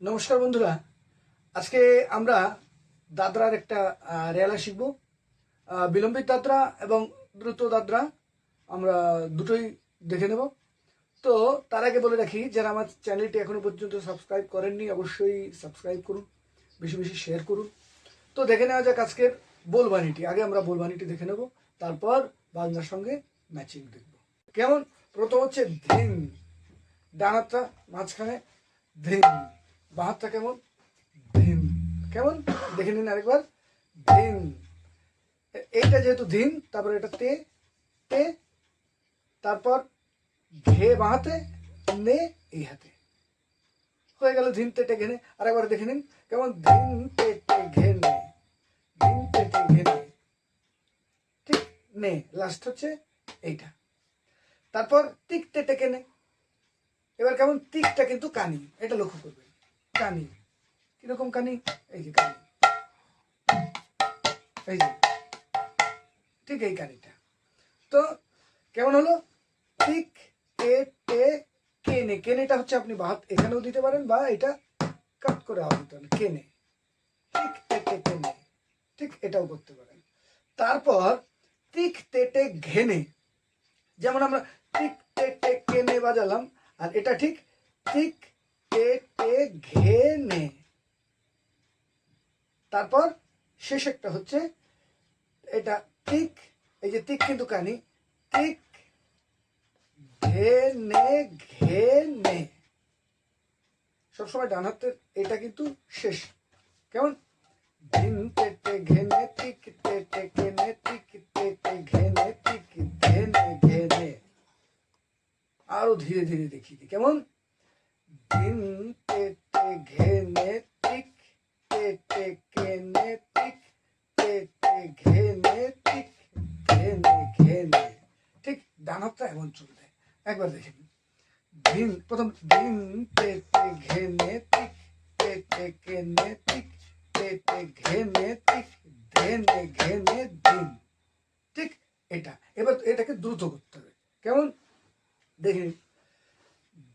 নমস্কার বন্ধুরা। আজকে আমরা দাদরার একটা রেলা শিখব। বিলম্বিত দাদরা এবং দ্রুত দাদরা আমরা দুটোই দেখে নেব। তো তার আগে বলে রাখি, যারা আমার চ্যানেলটি এখনও পর্যন্ত সাবস্ক্রাইব করেননি, অবশ্যই সাবস্ক্রাইব করুন, বেশি বেশি শেয়ার করুন। তো দেখে নেওয়া যাক আজকের বোলবাণীটি। আগে আমরা বোলবাণীটি দেখে নেব, তারপর বাংলার সঙ্গে ম্যাচিং দেখব। কেমন? প্রথম হচ্ছে ধিন ডান হাতটা মাঝখানে ধিন। বাঁ হাতটা কেমন? ধিন কেমন? দেখে নিন আরেকবার। ধিন এইটা যেহেতু ধিন তারপর এটা তে তে, তারপর ঘে বাঁ হাতে নে এই হাতে। হয়ে গেল ধিন তেটে ঘেনে আরেকবার দেখে নিন। কেমন? ধিন তেটে ঘেনে ধিন তেটে ঘেনে ঠিক নে। লাস্ট হচ্ছে এইটা। তারপর টিক তেটে কেনে এবার কেমন? টিকটা কিন্তু কানি। এটা লক্ষ্য করবেন। কানি? কীরকম কানি? এই যে কানি। এই যে। ঠিক এই কানিটা। তো কেমন হলো? টিক তে টে কেনে। কেনেটা হচ্ছে আপনি বাহাত এখানেও দিতে পারেন বা এটা কাট করে আওয়াজ কেনে। ঠিক তে টে কেনে। ঠিক এটাও করতে পারেন। তারপর টিক তেটে ঘেনে। যেমন আমরা টিক টে টে কেনে বাজালাম, আর এটা ঠিক টিক ঘেনে তারপর শেষ একটা হচ্ছে এটা টিক এই যে টিক কিন্তু কানি টিক ঘেনে ঘেনে সবসময় ডান হাতের এটা কিন্তু শেষ। কেমন? ধিন তেটে ঘেনে টিক তেটে কেনে টিক তেটে ঘেনে টিক ঘেনে ঘেনে আরও ধীরে ধীরে দেখি কেমন? দিন ডান এমন চলবে একবার দেখে নিন। ভিন প্রথম দিন তেটে ঘেনে, টিক তেটে কেনে, টিক তেটে ঘেনে, টিক ধেনে ঘেনে দিন ঠিক এটা। এবার এটাকে দ্রুত করতে হবে। কেমন? দেখে।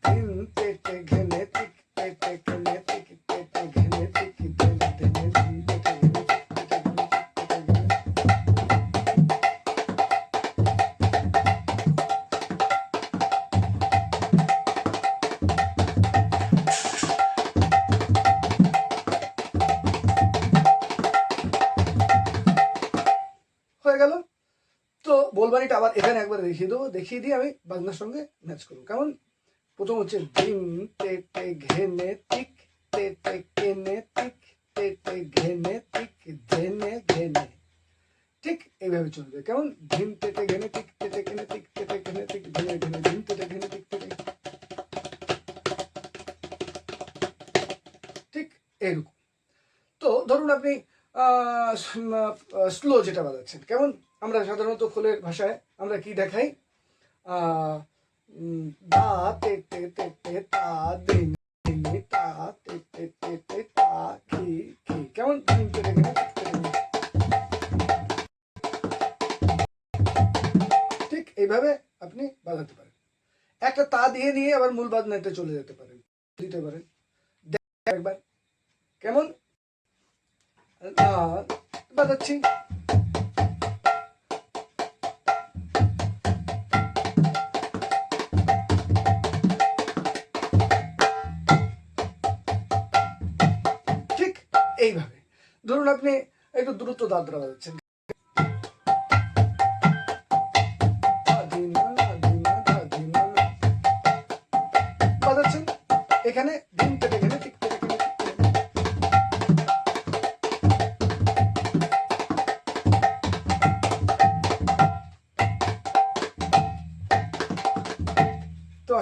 দিন পেটে ঘেনে তো বলবানিটা আবার এখানে একবার দেখিয়ে দেবো। দেখিয়ে দিয়ে আমি বাংলার সঙ্গে ম্যাচ করব। কেমন? প্রথম হচ্ছে ডিং তে তে ঘেনে টিক তে তে কেনে টিক তে তে ঘেনে টিক ধেনে ঘেনে। ঠিক এইভাবে চলবে। কেমন? ধিন তেতে ঘেনে টিক তেতে ঘেনে টিক তেতে ঘেনে টিক ধেনে ঘেনে ধিন তেতে ঘেনে টিক তেতে ঠিক এরকম তো ধরুন আপনি স্লো যেটা বাজাচ্ছেন। কেমন? আমরা সাধারণত খোলের ভাষায় আমরা কি দেখাই? দা, তে তে কেমন। ঠিক এইভাবে আপনি বাজাতে পারেন। একটা তা দিয়ে নিয়ে আবার মূল বাজনাতে চলে যেতে পারেন। দিতে পারেন। একবার। কেমন? বাজাচ্ছি ঠিক এইভাবে। ধরুন আপনি একটু দ্রুত দাদরা বাজাচ্ছেন। বাজাচ্ছেন? এখানে দিন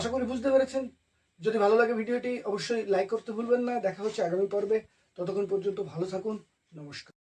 আশা করি বুঝতে পেরেছেন। যদি ভালো লাগে ভিডিওটি, অবশ্যই লাইক করতে ভুলবেন না। দেখা হচ্ছে আগামী পর্বে। ততক্ষণ পর্যন্ত ভালো থাকুন। নমস্কার।